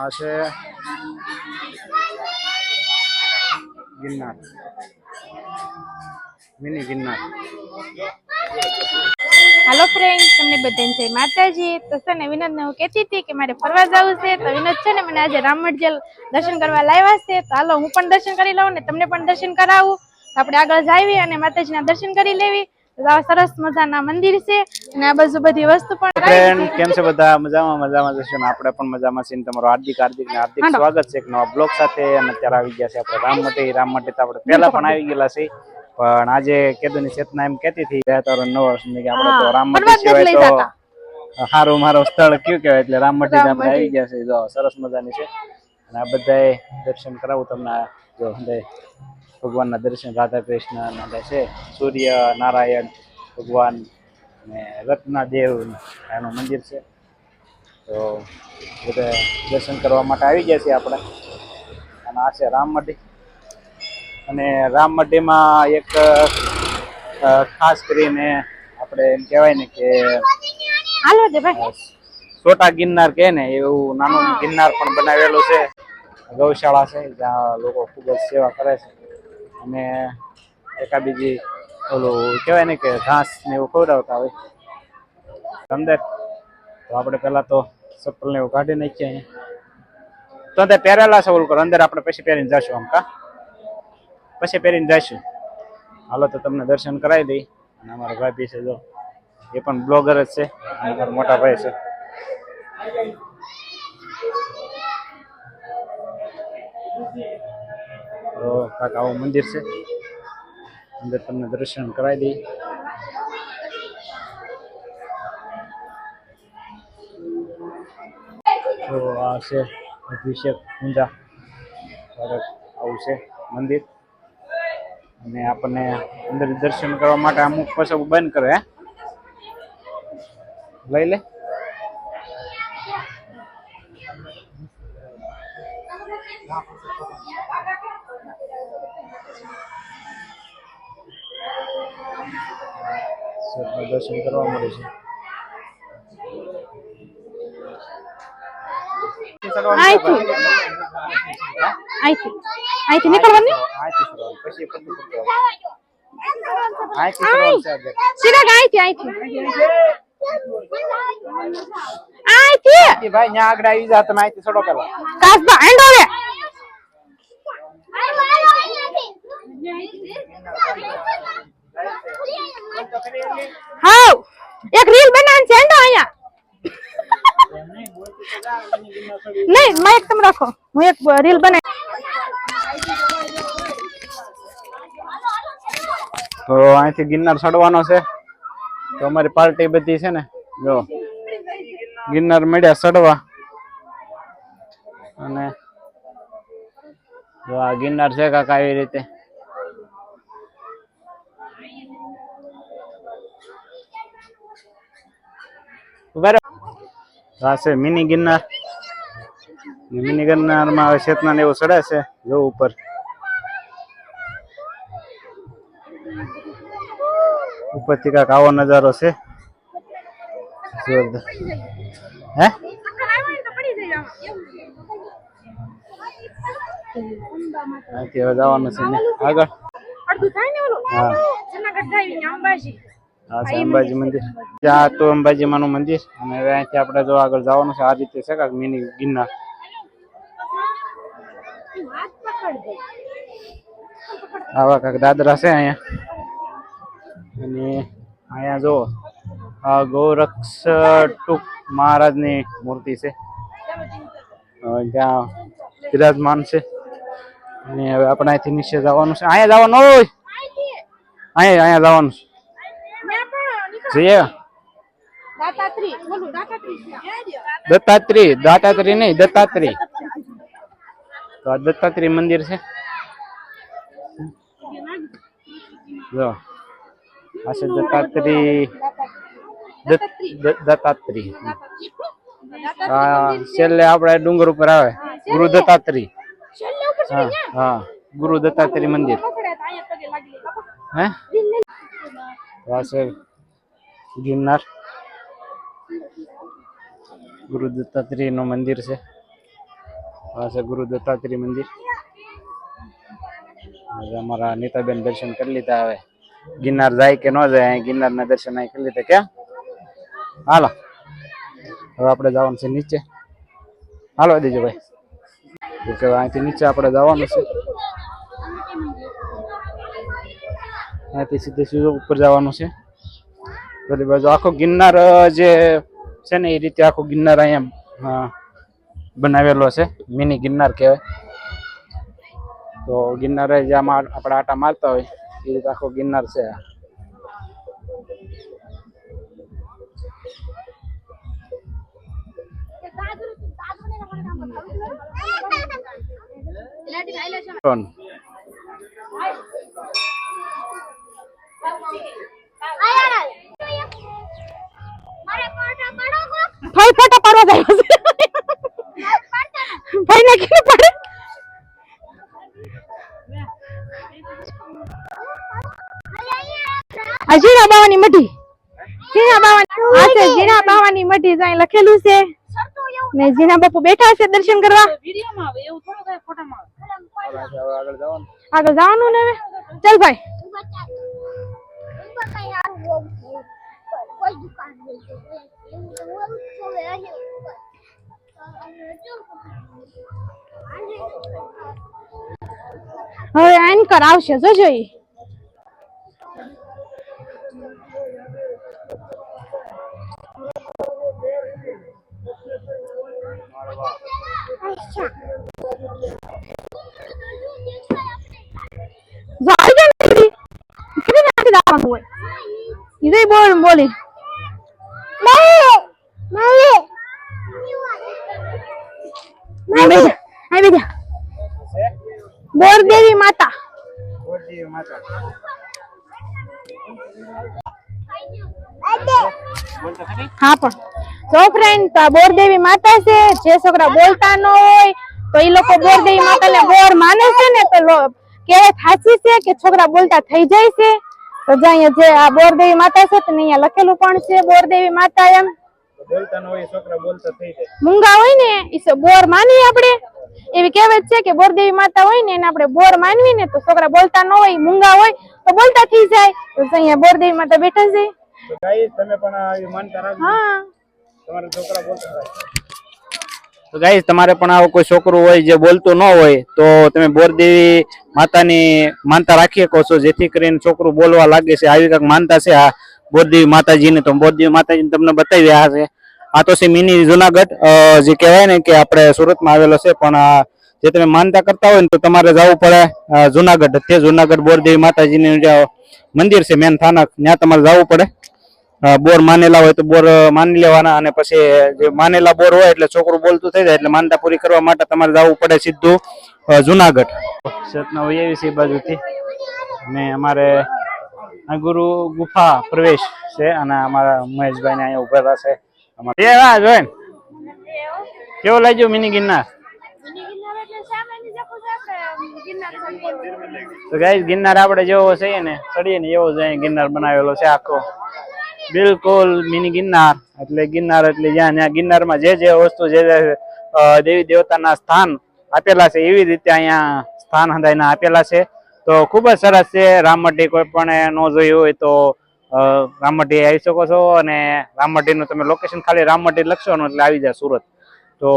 આ છે Girnar. Mini Girnar. Hello friend તમને બધાને જય માતાજી. તો છે ને વિનોદને હું કહેતી હતી કે મારે ફરવા જવું છે. તો વિનોદ છે ને મને આજે રામમઢ દર્શન કરવા લાવ્યા છે. તો હાલો હું પણ દર્શન કરી લઉં ને તમને પણ દર્શન કરાવું. આપણે આગળ જાવી અને માતાજીના દર્શન કરી લેવી. સરસ મજાના મંદિર છે. અને આ બાજુ બધી વસ્તુ પણ ફ્રેન્ડ કેમ છે બધા? મજામાં મજામાં જશો ને? આપણે પણ મજામાં છીએ તમારો હાર્દિક હાર્દિક ને હાર્દિક સ્વાગત છે એક નવા બ્લોગ સાથે. અને અત્યારે આવી ગયા છે આપણે રામ માટે રામ માટે તો આપણે પહેલા પણ આવી ગયેલા છે પણ આજે કેદુની ચેતના એમ કહેતી હતી બે ત્રણ નવ વર્ષ કે આપણે તો રામ માટે સિવાય તો સારું મારું સ્થળ કયું કહેવાય? એટલે રામ માટે આપણે આવી ગયા છે જો સરસ મજાની છે. અને આ બધાએ દર્શન કરાવું તમને જો ભગવાનના દર્શન રાધા કૃષ્ણ અને છે. સૂર્ય નારાયણ ભગવાન ને રત્નાદેવ એનું મંદિર છે. તો બધે દર્શન કરવા માટે આવી ગયા છીએ આપણે. અને આ છે રામમઢી અને રામ મઢીમાં એક ખાસ કરીને આપણે એમ કહેવાય ને કે હાલો દે ભાઈ. છોટા ગિરનાર કહે ને એવું નાનું ગિરનાર પણ બનાવેલું છે. ગૌશાળા છે જ્યાં લોકો ખૂબ જ સેવા કરે છે. અને એકા બીજી ઓલું કહેવાય ને કે ઘાસ ને એવું ખવડાવતા હોય. અંદર તો આપણે પહેલાં તો ચપ્પલ ને એવું કાઢી નાખીએ અહીંયા. તો અંદર પહેરેલા છે ઓલું કરો અંદર આપણે પછી પહેરીને જશું આમ, કા? પછી પહેરીને જઈશું હાલો તો તમને દર્શન કરાવી દઈ. અને અમારા ભાભી છે જો, એ પણ બ્લોગર જ છે. મોટા ભાઈ છે. તો કાંક આવું મંદિર છે. અંદર તમને દર્શન કરાવી દઈ તો આ છે અભિષેક પૂંજા આવું છે મંદિર. અને આપણને અંદર દર્શન કરવા માટે અમુક પછી બંધ કરે લઈ લે સરસ દર્શન કરવા મળે છે અહીંથી અહીંથી અહીંથી નીકળવાની અહીંથી સરવાનું. પછી પગલું પકડવાનું. અહીંથી સરવાનું છે આગળ. સીધા અહીંથી અહીંથી અહીંથી અહીંથી ભાઈ ન્યા આગળ આવી જા તમે અહીંથી ચડો પેલા. કાસબા એન્ડ હવે હાઉ! એક રીલ બનાવવાની છે અહીંયા. નહીં માઇક તમે રાખો. હું એક રીલ બનાવી તો અહીંથી ગિરનાર ચડવાનો છે. તો અમારી પાર્ટી બધી છે ને, જો. ગિરનાર મળ્યા ચડવા. અને જો આ ગિરનાર છે કાકા એવી રીતે. આ છે મિની ગિરનાર. મિની ગિરનારમાં હવે ચેતના ને એવું ચડે છે જો ઉપર. ઉપરથી કાંક આવો નજારો છે. જોરદાર. હે? અહીંથી હવે જવાનું છે આગળ. હા. આ છે અંબાજી મંદિર. ત્યાં તો અંબાજી માનું મંદિર અને હવે અહીંથી આપણે જો આગળ જવાનું છે આ રીતે છે કાંક મિની ગિરનાર. આવા કાંક દાદરા છે અહીંયા. અને અહીંયા જો આ ગૌરક્ષ ટૂંક મહારાજની મૂર્તિ છે. ત્યાં બિરાજમાન છે. અને હવે આપણે અહીંથી નીચે જવાનું છે. અહીંયા જવાનું હોય! અહીંયા અહીંયા જવાનું છે. જઈએ. દત્તાત્રી દાતાત્રી નહીં દત્તાત્રી તો આ દત્તાત્રી મંદિર છે. જો આ છે દત્તાત્રી દત્તાત્રી છેલ્લે આપણે ડુંગર ઉપર આવે. ગુરુ દત્તાત્રી હા હા ગુરુ દત્તાત્રી મંદિર. હે આ છે ગિરનાર. ગુરુ દત્તાત્રેયનું મંદિર છે. આ છે ગુરુ દત્તાત્રેય મંદિર. અમારા નીતાબેન દર્શન કરી લીધા હવે. ગિરનાર જાય કે ન જાય, અહીં ગિરનારના દર્શન અહીં કરી લીધા. ક્યાં? હાલો. હવે આપણે જવાનું છે નીચે. હાલો દેજો ભાઈ અહીંથી નીચે આપણે જવાનું છે. અહીંથી સીધે સીધું ઉપર જવાનું છે. બધી બાજુ આખો ગિરનાર જે છે ને એ રીતે આખો ગિરનાર અહીંયા બનાવેલો છે. મિની ગિરનાર કહેવાય. તો ગિરનારે જે આમાં આપણે આટા મારતા હોય એ રીતે આખો ગિરનાર છે આ. આ જીણા બાવાની મઢી. જીણા બાવાની આ છે જીણા બાવાની મઢી જાય લખેલું છે. ને જીણા બાપુ બેઠા છે દર્શન કરવા. હવે આગળ જવાનું આગળ જવાનું ને હવે? ચાલ ભાઈ. કોઈ દુકાન હવે એન્કર આવશે જોજો ઈ. હોય ઈ બોલ બોલી બોરદેવી માતા. ગોરજી માતા. હા પણ. જો ફ્રેન્ડ તો આ બોરદેવી માતા છે જે છોકરા બોલતા ન હોય તો એ લોકો બોરદેવી માતાને બોર માને છે ને તો સાચી છે કે છોકરા બોલતા થઈ જાય છે. તો જો અહીંયા જે આ બોરદેવી માતા છે અહીંયા લખેલું પણ છે બોરદેવી માતા એમ. બોલતા ન હોય છોકરા બોલતા થઈ જાય. મૂંગા હોય ને એ બોર માની આપણે. એવી કહેવત છે કે બોરદેવી માતા હોય ને એને આપણે બોર માનવી ને તો છોકરા બોલતા ન હોય મૂંગા હોય તો બોલતા થઈ જાય. તો અહીંયા બોરદેવી માતા બેઠા છે. તમે પણ માનતા રાખજો. હા. તો ગાઈઝ તમારે પણ આવો કોઈ છોકરું હોય જે બોલતું ન હોય, તો તમે બોરદેવી માતાની માનતા રાખી શકો છો, જેથી કરીને છોકરું બોલવા લાગે છે. આવી કંઈક માનતા છે આ બોરદેવી માતાજીને? તો બોરદેવી માતાજીને તમને બતાવી આ છે. આ તો છે મિની જુનાગઢ જે કહેવાય ને કે આપણે સુરતમાં આવેલો છે, પણ જે તમે માનતા કરતા હોય ને તો તમારે જવું પડે જુનાગઢ. તે જુનાગઢ બોરદેવી માતાજીનું મંદિર છે મેન થાનક, ત્યાં તમારે જવું પડે. બોર માનેલા હોય તો બોર માની લેવાના અને પછી જે માનેલા બોર હોય એટલે છોકરું બોલતું થઈ જાય એટલે માનતા પૂરી કરવા માટે તમારે જવું પડે સીધું જુનાગઢ. સતના એવી છે બાજુથી. ને અમારે ગુરુ ગુફા પ્રવેશ છે અને અમારા મહેશભાઈ ને અહીંયા ઉભેલા છે. અમારે એ જોઈન. કેવો લાગ્યો મિની ગિરનાર? તો ગાઈસ, ગિરનાર આપણે જેવો છે ને, ચડીએ ને એવો જ ગિરનાર બનાવેલો છે આખો. બિલકુલ, મિની ગિરનાર. એટલે ગિરનાર, એટલે જ્યાં જ્યાં ગિરનારમાં જે જે વસ્તુ, જે જે દેવી દેવતાના સ્થાન આપેલા છે, એવી રીતે અહીંયા સ્થાન હંધાઈના આપેલા છે. તો ખૂબ જ સરસ છે. રામમટી કોઈ પણ ન જોયું હોય તો રામમટી આવી શકો છો. અને રામમટીનું તમે લોકેશન ખાલી રામમટી લખશો એટલે આવી જાય સુરત. તો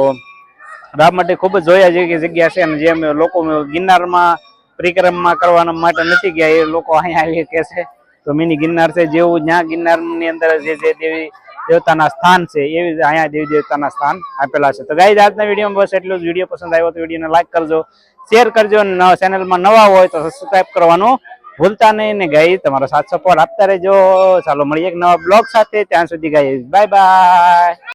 રામમટી ખૂબ જ જોયા જેવી જગ્યા છે. અને જેમ લોકો ગિરનારમાં, પરિક્રમા કરવાના માટે નથી ગયા, એ લોકો અહીંયા આવી કે છે. તો મિની ગિરનાર છે, જેવું જ્યાં ગિરનારની અંદર જે જે દેવી દેવતાના સ્થાન છે, એવી અહીંયા દેવી દેવતાના સ્થાન આપેલા છે. તો ગાય આજના વિડીયોમાં બસ એટલું જ. વીડિયો પસંદ આવ્યો તો વિડીયોને લાઈક કરજો શેર કરજો ચેનલમાં નવા હોય તો સબસ્ક્રાઈબ કરવાનું ભૂલતા નહીં. ને ગાઈ તમારો સાથ સપોર્ટ આપતા રહેજો. ચાલો, મળીએ એક નવા બ્લોગ સાથે. ત્યાં સુધી ગાઈ બાય બાય